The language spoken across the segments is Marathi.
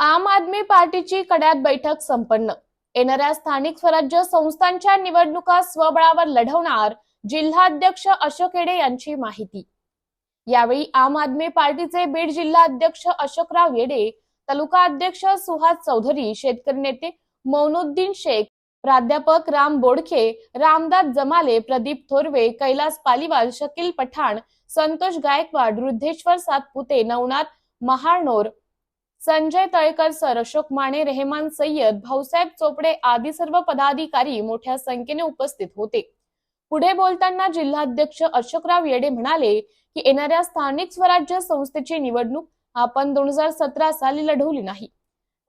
आम आदमी पार्टीची कड्यात बैठक संपन्न. येणाऱ्या स्थानिक स्वराज्य संस्थांच्या निवडणुका स्वबळावर लढवणार जिल्हाध्यक्ष अशोक येडे यांची माहिती. यावेळी आम आदमी पार्टीचे बीड जिल्हा अध्यक्ष अशोकराव येडे तालुका अध्यक्ष सुहास चौधरी शेतकरी नेते मौनुद्दीन शेख प्राध्यापक राम बोडखे रामदास जमाले प्रदीप थोरवे कैलास पालिवाल शकील पठाण संतोष गायकवाड रुद्धेश्वर सातपुते नवनाथ महाळनोर संजय तळेकर सर अशोक माने रेहमान सय्यद भाऊसाहेब चोपडे आदी सर्व पदाधिकारी मोठ्या संख्येने उपस्थित होते. पुढे बोलताना जिल्हाध्यक्ष अशोकराव येडे म्हणाले की येणाऱ्या स्थानिक स्वराज्य संस्थेची निवडणूक आपण दोन हजार सतरा साली लढवली नाही.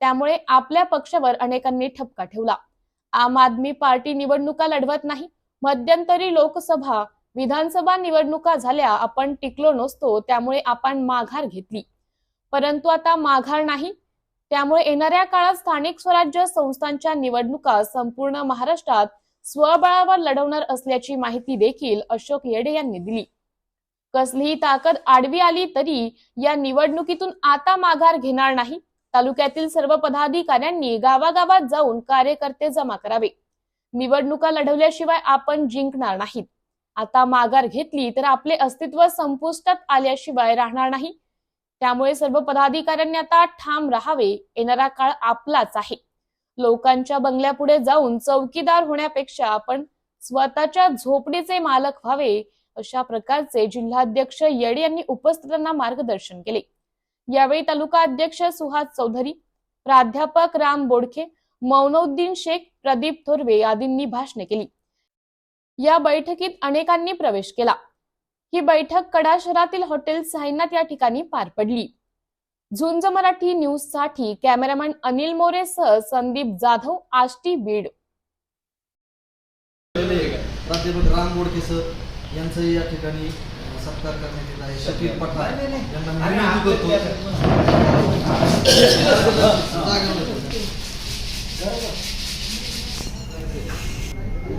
त्यामुळे आपल्या पक्षावर अनेकांनी ठपका ठेवला. आम आदमी पार्टी निवडणुका लढवत नाही. मध्यंतरी लोकसभा विधानसभा निवडणुका झाल्या आपण टिकलो नसतो त्यामुळे आपण माघार घेतली. परंतु आता माघार नाही. त्यामुळे येणाऱ्या काळात स्थानिक स्वराज्य संस्थांच्या निवडणुका संपूर्ण महाराष्ट्रात स्वबळावर लढवणार असल्याची माहिती देखील अशोक येडे यांनी दिली. कसलीही ताकद आडवी आली तरी या निवडणुकीतून आता माघार घेणार नाही. तालुक्यातील सर्व पदाधिकाऱ्यांनी गावागावात जाऊन कार्यकर्ते जमा करावे. निवडणुका लढवल्याशिवाय आपण जिंकणार नाहीत. आता माघार घेतली तर आपले अस्तित्व संपुष्टात आल्याशिवाय राहणार नाही. त्यामुळे सर्व पदाधिकाऱ्यांनी आता ठाम राहावे येणारा काळ आपलाच आहे. लोकांच्या बंगल्यापुढे जाऊन चौकीदार होण्यापेक्षा आपण स्वतःच्या झोपडीचे मालक व्हावे अशा प्रकारचे जिल्हाध्यक्ष येडे यांनी उपस्थितांना मार्गदर्शन केले. यावेळी तालुका अध्यक्ष सुहास चौधरी प्राध्यापक राम बोडखे मौनउद्दीन शेख प्रदीप थोरवे आदींनी भाषणे केली. या बैठकीत अनेकांनी प्रवेश केला. ही बैठक कडा शहरातील हॉटेल साईनाथ या ठिकाणी पार पडली. झुंज मराठी न्यूजसाठी कॅमेरामॅन अनिल मोरेसह संदीप जाधव आष्टी बीड. प्राध्यापक राम बोडके सर यांचाही या ठिकाणी सत्कार करण्यात येत आहे. शकील पठाण यांना मी विनंती करतो जागा नको.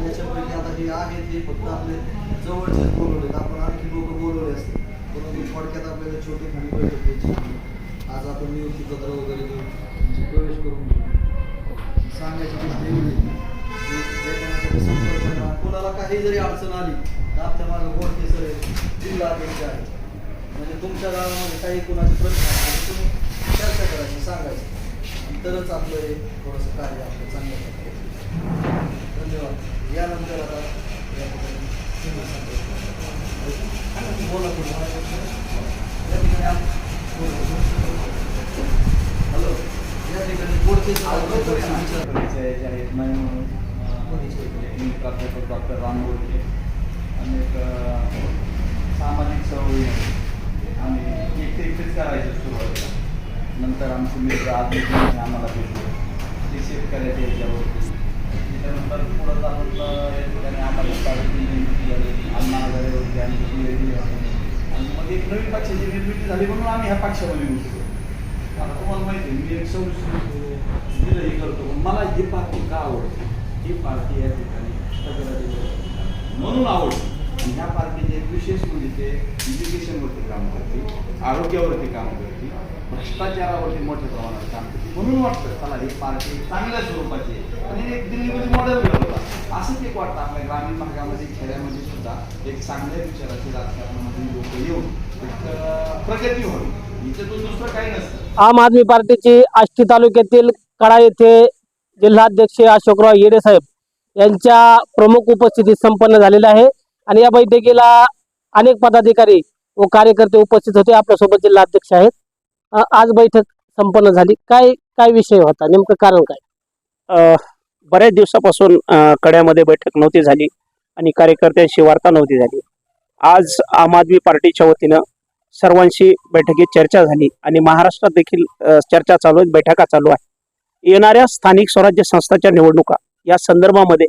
याच्यापैकी आता हे आहे ते फक्त आपले जवळचे थोडक्यात आपल्याला छोटी खाणी बैठक घ्यायची आज आपण नियुक्ती पत्र वगैरे घेऊन म्हणजे प्रवेश करून घेऊ. सांगायची गोष्ट एवढी कोणाला काही जरी अडचण आली तर आपल्या मागे बोलके सर आहे, जिल्हा अध्यक्ष आहे. म्हणजे तुमच्या गावामध्ये काही कोणाचे प्रश्न असतील तुम्ही चर्चा करायची सांगायची. तरच आपलं हे थोडंसं कार्य आपलं चांगलं करता धन्यवाद यानंतर आता या ठिकाणी तुम्ही सांगा. बोला तुम्ही. या ठिकाणी आप- हॅलो या ठिकाणी बोलके सर परिचय जे आहेत नाही म्हणून मी प्राध्यापक डॉक्टर राम गोडके अनेक सामाजिक सवयी आम्ही एकटे एकटेच करायचो सुरुवातीला नंतर आमचे मित्र आधी आम्हाला भेटले ते शेतकऱ्याच्या याच्यावरती त्याच्यानंतर पुढं चालून अं, या ठिकाणी आम्हाला पार्टी निर्मिती झाली आणि शिवाजी आणि मग एक नवीन पक्षाची निर्मिती झाली म्हणून आम्ही ह्या पक्षामध्ये घुसलो आता तुम्हाला माहिती आहे मी एक सव्वीस दिलं हे करतो. मला ही पार्टी का आवडते? ही पार्टी या ठिकाणी सगळं म्हणून आवडते. आणि ह्या पार्टीचे एक विशेष म्हणजे ते एज्युकेशनवरती काम करते आरोग्यावरती काम करते भ्रष्टाचारावरती मोठ्या प्रमाणात काम करते. म्हणून वाटतं चला ही पार्टी चांगल्या स्वरूपाची आणि एक दिल्लीमध्ये मॉडेल मिळवला असंच एक वाटतं. आपल्या ग्रामीण भागामध्ये खेड्यामध्ये सुद्धा एक चांगल्या विचाराची राजकारणामध्ये लोक येऊन एक प्रगती प्रगती व्हावी. तो दुसरं काही नसतं. आम आदमी पार्टीची आष्टी तालुक्यातील कडा येथे जिल्हाध्यक्ष अशोकराव येडे साहेब यांच्या प्रमुख उपस्थितीत संपन्न झालेला आहे. आणि या बैठकीला अनेक पदाधिकारी व कार्यकर्ते उपस्थित होते. आपल्यासोबत जिल्हाध्यक्ष आहेत. आज बैठक संपन्न झाली. काय काय विषय होता? नेमकं कारण काय? बऱ्याच दिवसापासून कड्यामध्ये बैठक नव्हती झाली आणि कार्यकर्त्यांशी वार्ता नव्हती झाली. आज आम आदमी पार्टीच्या वतीनं सर्वांशी बैठकीत चर्चा झाली आणि महाराष्ट्रात देखील चर्चा चालू आहे बैठका चालू आहे. येणाऱ्या स्थानिक स्वराज्य संस्थांच्या निवडणुका या संदर्भामध्ये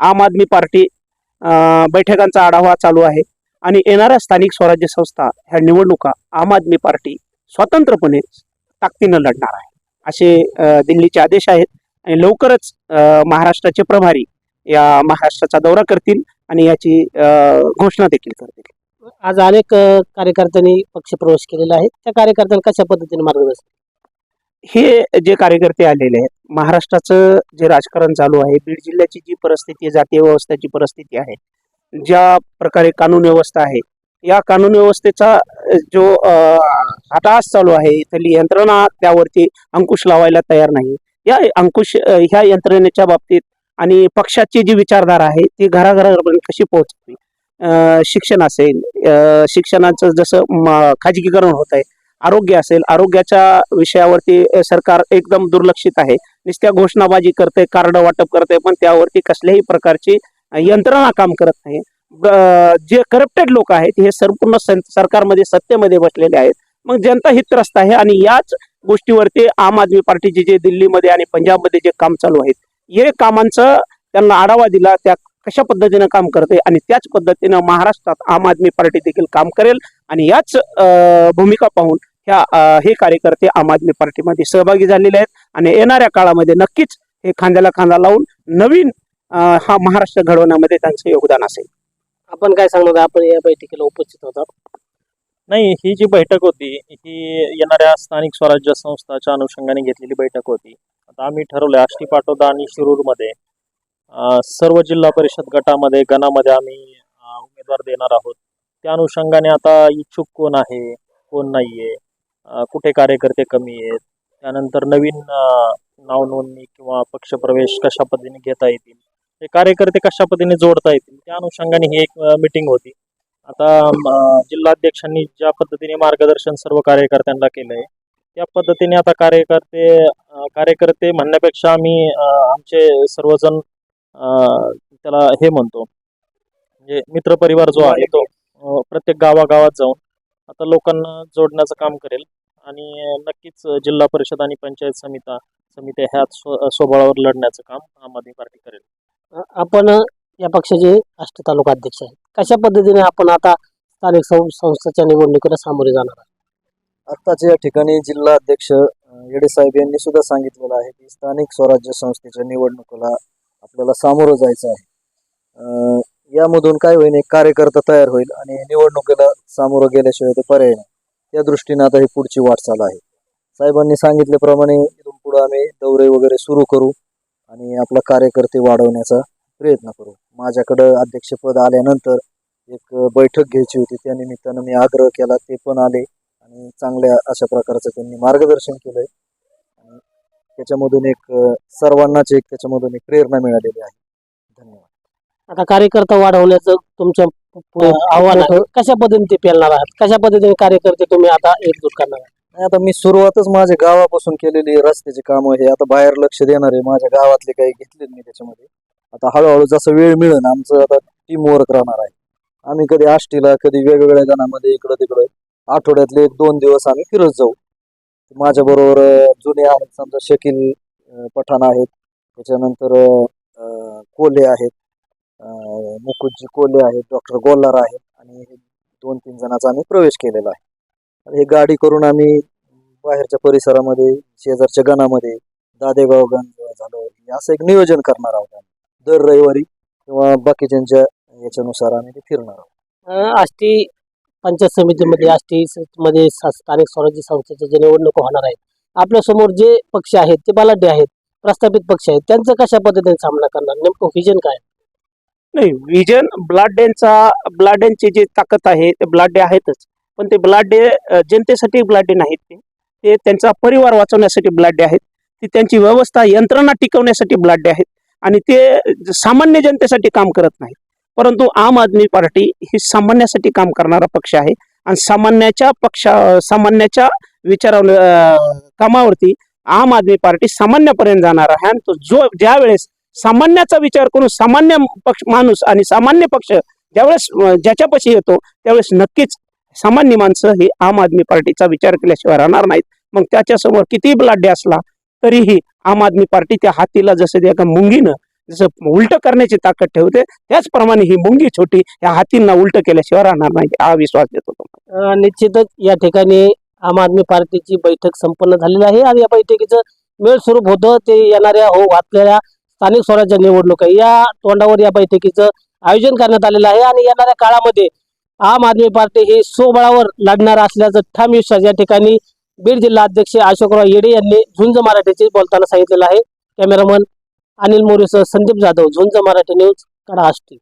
आम आदमी पार्टी बैठकांचा आढावा चालू आहे. आणि येणाऱ्या स्थानिक स्वराज्य संस्था ह्या निवडणुका आम आदमी पार्टी स्वतंत्रपणे ताकदीनं लढणार आहे. असे दिल्लीचे आदेश आहेत आणि लवकरच महाराष्ट्राचे प्रभारी या महाराष्ट्राचा दौरा करतील आणि याची घोषणा देखील करतील. आज अनेक कार्यकर्त्यांनी पक्षप्रवेश केलेला आहे. त्या कार्यकर्त्यांना कशा पद्धतीने मार्गदर्शन हे जे कार्यकर्ते आलेले आहेत महाराष्ट्राचं जे राजकारण चालू आहे बीड जिल्ह्याची जी परिस्थिती जातीय व्यवस्थेची परिस्थिती आहे ज्या प्रकारे कानून व्यवस्था आहे या कानून व्यवस्थेचा जो हटास चालू आहे इथली यंत्रणा त्यावरती अंकुश लावायला तयार नाही. या अंकुश ह्या यंत्रणेच्या बाबतीत आणि पक्षाची जी विचारधारा आहे ती घराघरापर्यंत कशी पोहोचते शिक्षण असेल शिक्षणाचं जसं खाजगीकरण होत आहे आरोग्य असेल आरोग्याच्या विषयावरती सरकार एकदम दुर्लक्षित आहे. नुसत्या घोषणाबाजी करते कार्ड वाटप करते पण त्यावरती कसल्याही प्रकारची यंत्रणा काम करत नाही. जे करप्टेड लोक आहेत हे संपूर्ण सं- सरकारमध्ये सत्तेमध्ये बसलेले आहेत. मग जनता ही त्रस्त आहे आणि याच गोष्टीवरती आम आदमी पार्टीचे जे दिल्लीमध्ये आणि पंजाबमध्ये जे काम चालू आहेत हे कामांचं त्यांना आढावा दिला त्या कशा पद्धतीनं काम करते आणि त्याच पद्धतीनं महाराष्ट्रात आम आदमी पार्टी देखील काम करेल आणि याच अ, भूमिका पाहून ह्या हे कार्यकर्ते आम आदमी पार्टीमध्ये सहभागी झालेले आहेत. आणि येणाऱ्या काळामध्ये नक्कीच हे खांद्याला खांदा लावून नवीन हा महाराष्ट्र घडवण्यामध्ये त्यांचं योगदान असेल. आपण काय सांगणार आपण या बैठकीला उपस्थित होता. नाही ही जी बैठक होती ही येणाऱ्या स्थानिक स्वराज्य संस्थाच्या अनुषंगाने घेतलेली बैठक होती. आता आम्ही ठरवलंय आष्टी पाटोदा आणि शिरूरमध्ये सर्व जिल्हा परिषद गटामध्ये गणामध्ये आम्ही उमेदवार देणार आहोत. त्या अनुषंगाने आता इच्छुक कोण आहे कोण नाही आहे कुठे कार्यकर्ते कमी आहेत त्यानंतर नवीन नावनोंदणी नाव नोंदणी किंवा पक्षप्रवेश कशा पद्धतीने घेता येतील हे कार्यकर्ते कशा पद्धतीने जोडता येतील त्या अनुषंगाने ही एक मिटिंग होती. आता जिल्हाध्यक्षांनी ज्या पद्धतीने मार्गदर्शन सर्व कार्यकर्त्यांना केलंय त्या पद्धतीने आता कार्यकर्ते कार्यकर्ते म्हणण्यापेक्षा आम्ही आमचे सर्वजण त्याला हे म्हणतो. म्हणजे मित्रपरिवार जो आहे तो प्रत्येक गावागावात जाऊन आता लोकांना जोडण्याचं काम करेल. आणि नक्कीच जिल्हा परिषद आणि पंचायत समिता समित्या ह्या स्व स्वबळावर लढण्याचं काम आम आदमी पार्टी करेल. आपण या पक्षाचे अष्ट तालुका अध्यक्ष आहेत. कशा पद्धतीने आपण आता स्थानिक सं- संस्थाच्या निवडणुकीला सामोरे जाणार आहात? आत्ताच या ठिकाणी जिल्हा अध्यक्ष येडे साहेब यांनी सुद्धा सांगितलेलं आहे की स्थानिक स्वराज्य संस्थेच्या निवडणुकीला आपल्याला सामोरं जायचं आहे. यामधून काय होईल एक कार्यकर्ता तयार होईल आणि निवडणुकीला सामोरं गेल्याशिवाय ते पर्याय नाही. त्या दृष्टीने आता ही पुढची वाटचाल आहे. साहेबांनी सांगितल्याप्रमाणे इथून पुढे आम्ही दौरे वगैरे सुरू करू आणि आपला कार्यकर्ते वाढवण्याचा प्रयत्न करू. माझ्याकडं अध्यक्षपद आल्यानंतर एक बैठक घ्यायची होती. त्या निमित्तानं मी आग्रह केला ते पण आले आणि चांगल्या अशा प्रकारचं त्यांनी मार्गदर्शन केलंय. आहे त्याच्यामधून एक सर्वांनाच एक त्याच्यामधून एक प्रेरणा मिळालेली आहे. धन्यवाद. आता कार्यकर्ता वाढवण्याचं तुमच्यापुढे आव्हान आहे कशा पद्धतीने ते पेलणार आहात? कशा पद्धतीने कार्यकर्ते तुम्ही आता एकजूट करणार आहात? आणि आता मी सुरुवातच माझ्या गावापासून केलेली रस्त्याची कामं हे. आता बाहेर लक्ष देणार आहे. माझ्या गावातले काही घेतले मी त्याच्यामध्ये. आता हळूहळू जसं वेळ मिळेल आमचं आता टीम वर्क राहणार आहे. आम्ही कधी आष्टीला कधी वेगवेगळ्या गाण्यामध्ये इकडं तिकडं आठवड्यातले एक दोन दिवस आम्ही फिरत जाऊ. माझ्या बरोबर जुने आहेत समजा शकील पठाण आहेत. त्याच्यानंतर कोले आहेत. मुकुजी कोले आहेत डॉक्टर गोल्लार आहेत आणि हे दोन तीन जणांचा आम्ही प्रवेश केलेला आहे. हे गाडी करून आम्ही बाहेरच्या परिसरामध्ये शेजारच्या गणामध्ये दादेगाव गण झालं असं एक नियोजन करणार आहोत आम्ही. दर रविवारी किंवा बाकीच्यांच्या याच्यानुसार आम्ही ते फिरणार आहोत. आज आष्टी पंचायत समितीमध्ये आष्टी मध्ये स्थानिक स्वराज्य संस्थेच्या जे निवडणुका होणार आहेत आपल्यासमोर जे पक्ष आहेत ते बलाढ्य आहेत प्रस्थापित पक्ष आहेत त्यांचा कशा पद्धतीने सामना करणार? नेमकं व्हिजन काय? नाही व्हिजन ब्लाड्यांचा ब्लाड्यांची जी ताकद आहे ते ब्लाडे आहेतच. पण ते ब्लाडे जनतेसाठी ब्लाडे नाहीत ते. ते त्यांचा परिवार वाचवण्यासाठी ब्लाडे आहेत. ती त्यांची व्यवस्था यंत्रणा टिकवण्यासाठी ब्लाडे आहेत. आणि ते सामान्य जनतेसाठी काम करत नाहीत. परंतु आम आदमी पार्टी ही सामान्यासाठी काम करणारा पक्ष आहे. आणि सामान्याच्या पक्षा सामान्याच्या विचारा कामावरती आम आदमी पार्टी सामान्यापर्यंत जाणार आहे. आणि तो जो ज्या वेळेस सामान्याचा विचार करून सामान्य पक्ष माणूस आणि सामान्य पक्ष ज्यावेळेस ज्याच्यापाशी येतो त्यावेळेस नक्कीच सामान्य माणसं ही आम आदमी पार्टीचा विचार केल्याशिवाय राहणार नाहीत. मग त्याच्यासमोर कितीही ब्लाड्डे असला तरीही आम आदमी पार्टी त्या हातीला जसं त्या एका मुंगीनं जसं उलट करण्याची ताकद ठेवते त्याचप्रमाणे ही मुंगी छोटी या हातींना उलट केल्याशिवाय राहणार नाही हा विश्वास देतो तुम्हाला. निश्चितच या ठिकाणी आम आदमी पार्टीची बैठक संपन्न झालेली आहे आणि या बैठकीचं मेळ स्वरूप होतं ते येणाऱ्या हो घातलेल्या स्थानिक स्वराज्य निवडणुका या तोंडावर या बैठकीचं आयोजन करण्यात आलेलं आहे आणि येणाऱ्या काळामध्ये आम आदमी पार्टी ही सोबळावर लढणार असल्याचं ठाम विश्वास या ठिकाणी बीड जिल्हा अध्यक्ष अशोकराव येडे यांनी झुंज मराठीचे बोलताना सांगितलेलं आहे. कॅमेरामन अनिल मोरेसह संदीप जाधव झुंज मराठी न्यूज कडा आष्टी.